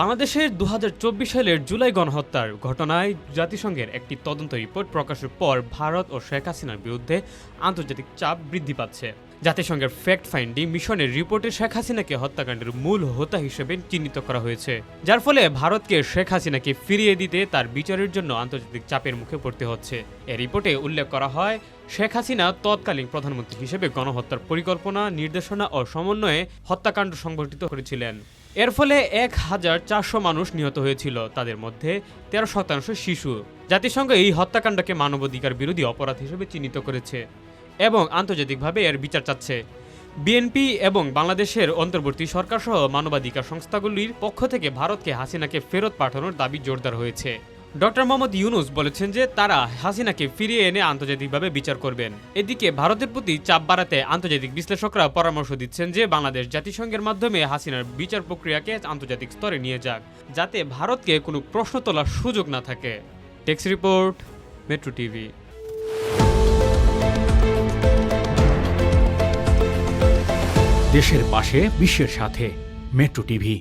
বাংলাদেশের দু হাজার চব্বিশ সালের জুলাই গণহত্যার ঘটনায় জাতিসংঘের একটি তদন্ত রিপোর্ট প্রকাশের পর ভারত ও শেখ হাসিনার বিরুদ্ধে আন্তর্জাতিক চাপ বৃদ্ধি পাচ্ছে। জাতিসংঘের ফ্যাক্ট ফাইন্ডিং মিশনের রিপোর্টে শেখ হাসিনাকে হত্যাকাণ্ডের মূল হোতা হিসেবে চিহ্নিত করা হয়েছে। যার ফলে ভারতকে শেখ হাসিনাকে ফিরিয়ে দিতে তার বিচারের জন্য আন্তর্জাতিক চাপের মুখে পড়তে হচ্ছে। এ রিপোর্টে উল্লেখ করা হয়, শেখ হাসিনা তৎকালীন প্রধানমন্ত্রী হিসেবে গণহত্যার পরিকল্পনা, নির্দেশনা ও সমন্বয়ে হত্যাকাণ্ড সংগঠিত করেছিলেন। এর ফলে এক হাজার চারশো মানুষ নিহত হয়েছিল, তাদের মধ্যে তেরো শতাংশ শিশু। জাতিসংঘ এই হত্যাকাণ্ডকে মানবাধিকার বিরোধী অপরাধ হিসেবে চিহ্নিত করেছে এবং আন্তর্জাতিকভাবে এর বিচার চাচ্ছে। বিএনপি এবং বাংলাদেশের অন্তর্বর্তী সরকারসহ মানবাধিকার সংস্থাগুলির পক্ষ থেকে ভারতকে হাসিনাকে ফেরত পাঠানোর দাবি জোরদার হয়েছে। ডক্টর মোহাম্মদ ইউনুস বলেছেন যে তারা হাসিনাকে ফিরিয়ে এনে আন্তর্জাতিকভাবে বিচার করবেন। এদিকে ভারতের প্রতি চাপ বাড়াতে আন্তর্জাতিক বিশ্লেষকরা পরামর্শ দিচ্ছেন যে বাংলাদেশ জাতিসংঘের মাধ্যমে হাসিনার বিচার প্রক্রিয়াকে আন্তর্জাতিক স্তরে নিয়ে যাক, যাতে ভারতকে কোনো প্রশ্ন তোলার সুযোগ না থাকে। Text report, metro TV. দেশের পাশে, বিশ্বের সাথে, মেট্রো টিভি।